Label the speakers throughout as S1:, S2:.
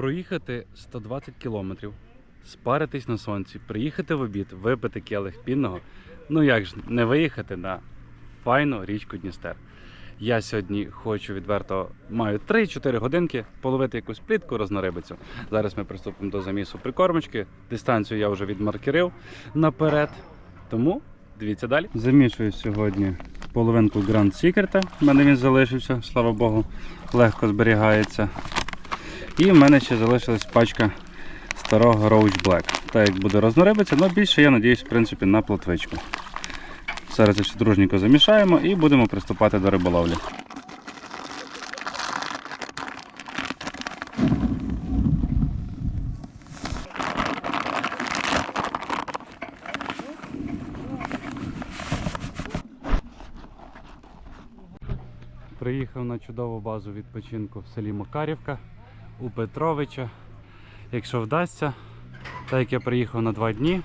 S1: Проїхати 120 кілометрів, спаритись на сонці, приїхати в обід, випити келих пінного. Ну як ж не виїхати на файну річку Дністер. Я сьогодні хочу відверто маю 3-4 годинки половити якусь плітку рознорибицю. Зараз ми приступимо до замісу прикормочки. Дистанцію я вже відмаркерив наперед. Тому дивіться далі. Замішую сьогодні половинку Grand Secret. У мене він залишився, слава Богу, легко зберігається. І в мене ще залишилась пачка старого Roach Black. Так як буде рознорибиця, але більше я надіюсь, в принципі, на плотвичку. Зараз це все дружненько замішаємо і будемо приступати до риболовлі. Приїхав на чудову базу відпочинку в селі Макарівка у Петровича. Якщо вдасться, так як я приїхав на два дні,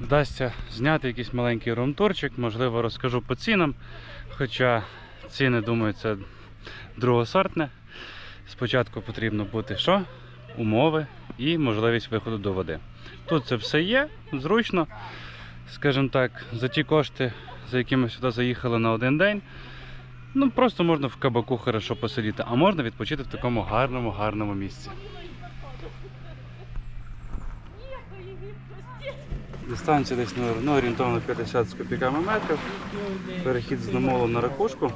S1: вдасться зняти якийсь маленький румтурчик, можливо, розкажу по цінам. Хоча ціни, думаю, це другосортне. Спочатку потрібно бути що? Умови і можливість виходу до води. Тут це все є, зручно. Скажімо так, за ті кошти, за які ми сюди заїхали на один день. Ну, просто можна в кабаку хорошо посидіти, а можна відпочити в такому гарному, гарному місці. Дистанція десь ну, орієнтовно 50 з копійками метрів. Перехід з намолу на ракушку.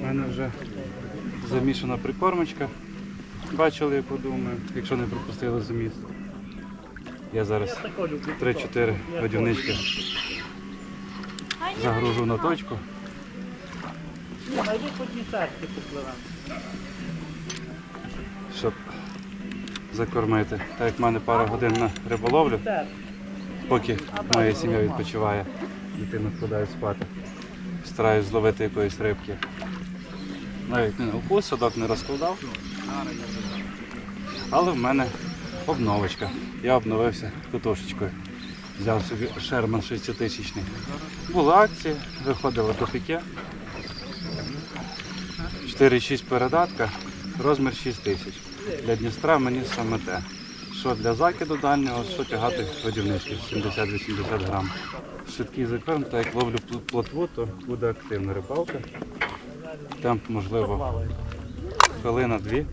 S1: У мене вже замішана прикормочка. Бачили, яку думаю, якщо не пропустили заміс. Я зараз 3-4 водівнички загружу на точку.
S2: Найди по десятки попливемо.
S1: щоб закормити. Так як в мене пара годин на риболовлю, поки моя сім'я відпочиває, дитина вкладає спати. Стараюсь зловити якоїсь рибки. Навіть не на укус, садок не розкладав. Але в мене обновочка. Я обновився катушечкою. Взяв собі Шерман 6000. Була акція, виходила до піке. 4,6 передатка, розмір 6 тисяч. Для Дністра мені саме те. Що для закиду дальнього, що тягати водівнички 70-80 грам. Швидкий закорм, так як ловлю пл- плотву, то буде активна рибалка. Темп, можливо, хвилина-дві.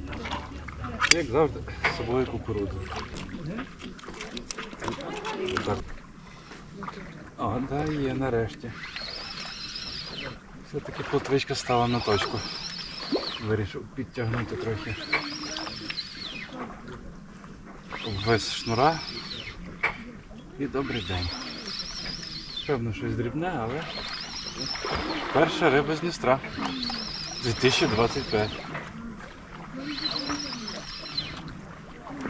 S1: Як завжди, з собою кукурудзу. О, да, є нарешті. Все-таки плотвичка стала на точку. Вирішив підтягнути трохи весь шнура. І добрий день. Певно, щось дрібне, але перша риба з Дністра 2025.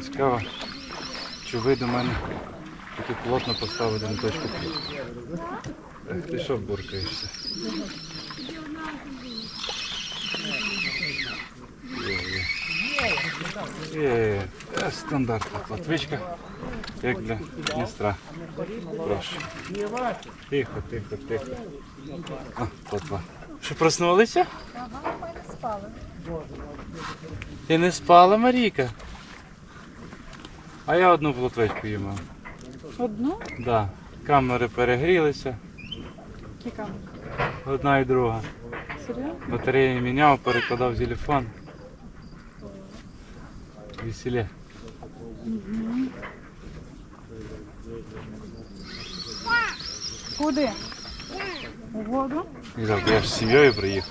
S1: Цікаво, чи вийде в мене таки плотно поставити на точку. Ти що буркаєшся? Є, є, е, стандартна платвичка, як для Дністра. Прошу. Тихо, тихо, тихо. А, платва. Що проснулися?
S3: Ага, ми не спали.
S1: Ти не спала, Марійка? А я одну платвичку їм.
S3: Одну?
S1: Да. Камери перегрілися,
S3: Кіка.
S1: одна і друга.
S3: Серйозно?
S1: Батареї міняв, перекладав телефон. Веселі.
S3: Куди? У воду?
S1: Так, я ж з сім'єю приїхав.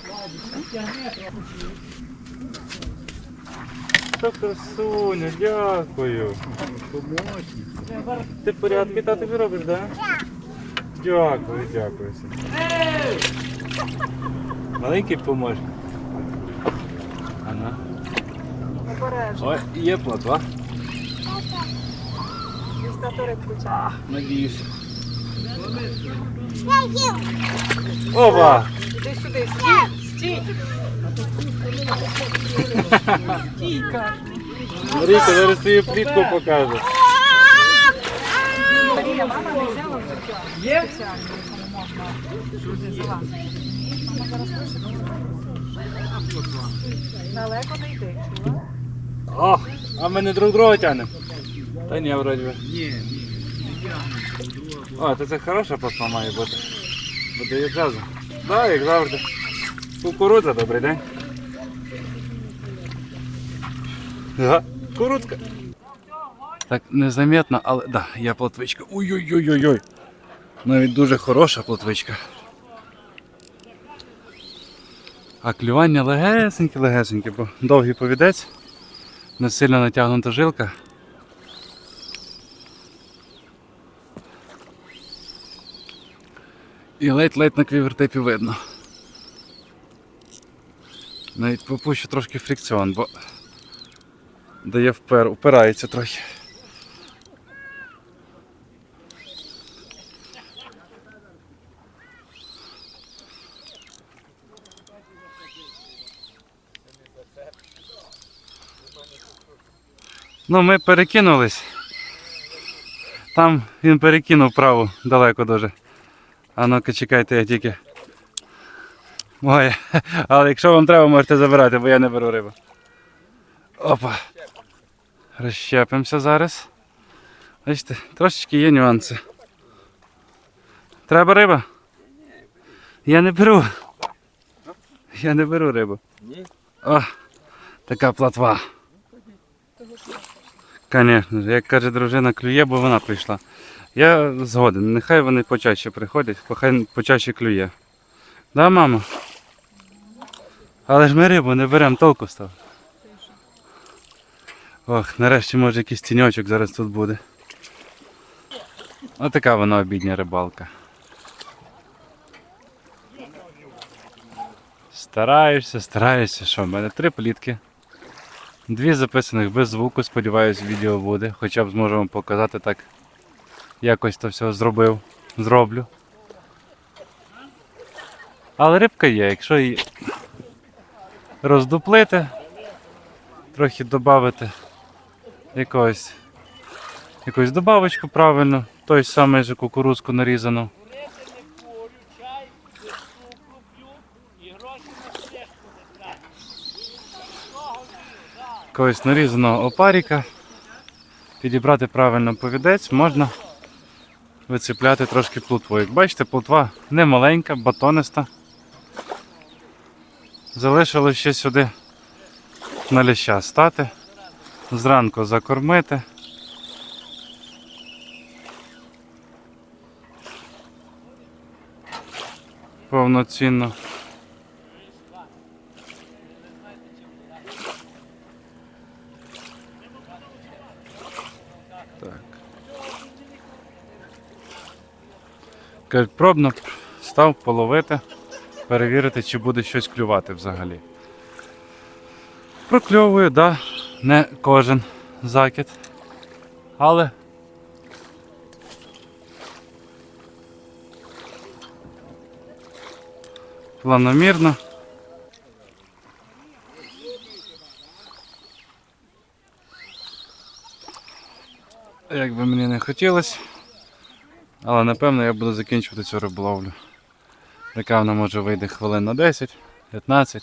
S1: Та красуня, дякую. Ти порядки та тобі робиш, так? Да? Дякую, дякую. Маленький помощник. Ага.
S3: Обережно.
S1: Ой, є платва.
S3: Дістати рибку чаю.
S1: Надіюсь. Опа!
S3: Іди сюди, стій, стій.
S1: Марійка, зараз твою плітку покажу.
S3: Марія, мама не взяла. Є? Мама зараз лише. Далеко не йди, чула?
S1: О, а ми не друг друга тянемо. Та ні, вроді би.
S2: Ні, ні.
S1: О, то це хороша пасма має бути. Буде як джазу. Так, як завжди. Кукурудза, добрий день. Ага, кукурудзка. Так, незаметно, але да, є плотвичка. Ой-ой-ой-ой-ой. Навіть дуже хороша плотвичка. А клювання легесеньке, легесеньке, бо довгий повідець, не сильно натягнута жилка. І ледь-ледь на квівертепі видно. Навіть попущу трошки фрикціон, бо дає впер, впирається трохи. Ну, ми перекинулись. Там він перекинув праву далеко дуже. А ну-ка чекайте, я тільки. Ой, але якщо вам треба, можете забирати, бо я не беру рибу. Опа. Розщепимося зараз. Бачите, трошечки є нюанси. Треба риба? Я не беру. Я не беру рибу. О, така платва. Звісно, як каже дружина, клює, бо вона прийшла. Я згоден, нехай вони почаще приходять, хай почаще клює. Да, мамо? Але ж ми рибу не беремо, толку став. Ох, нарешті може якийсь тіньочок зараз тут буде. Отака вона обідня рибалка. Стараєшся, стараєшся. Що, в мене три плітки. Дві записаних без звуку, сподіваюсь, відео буде. Хоча б зможемо показати так. Якось то все зробив, зроблю. Але рибка є, якщо її роздуплити, трохи додати якогось, якусь добавочку правильно, той самий же кукурузку нарізану. Якогось нарізаного опаріка. Підібрати правильно повідець можна вицепляти трошки плотву. Як бачите, плотва не маленька, батониста. Залишилось ще сюди на ляща стати, зранку закормити. Повноцінно. Кажуть, пробно став половити, перевірити, чи буде щось клювати взагалі. Прокльовую, да, не кожен закид. Але планомірно. Як би мені не хотілося. Але напевно я буду закінчувати цю риболовлю. Яка вона може вийде хвилин на 10, 15.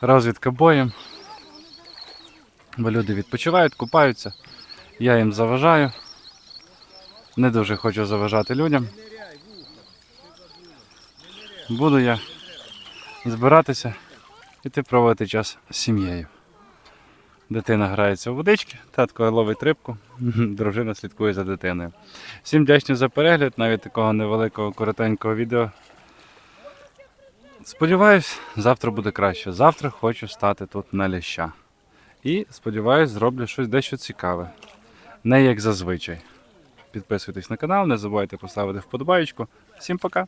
S1: Розвідка боєм. Бо люди відпочивають, купаються. Я їм заважаю. Не дуже хочу заважати людям. Буду я збиратися іти проводити час з сім'єю. Дитина грається у водички, татко ловить рибку, дружина слідкує за дитиною. Всім вдячний за перегляд, навіть такого невеликого коротенького відео. Сподіваюсь, завтра буде краще. Завтра хочу стати тут на ляща. І сподіваюсь, зроблю щось дещо цікаве. Не як зазвичай. Підписуйтесь на канал, не забувайте поставити вподобайку. Всім пока!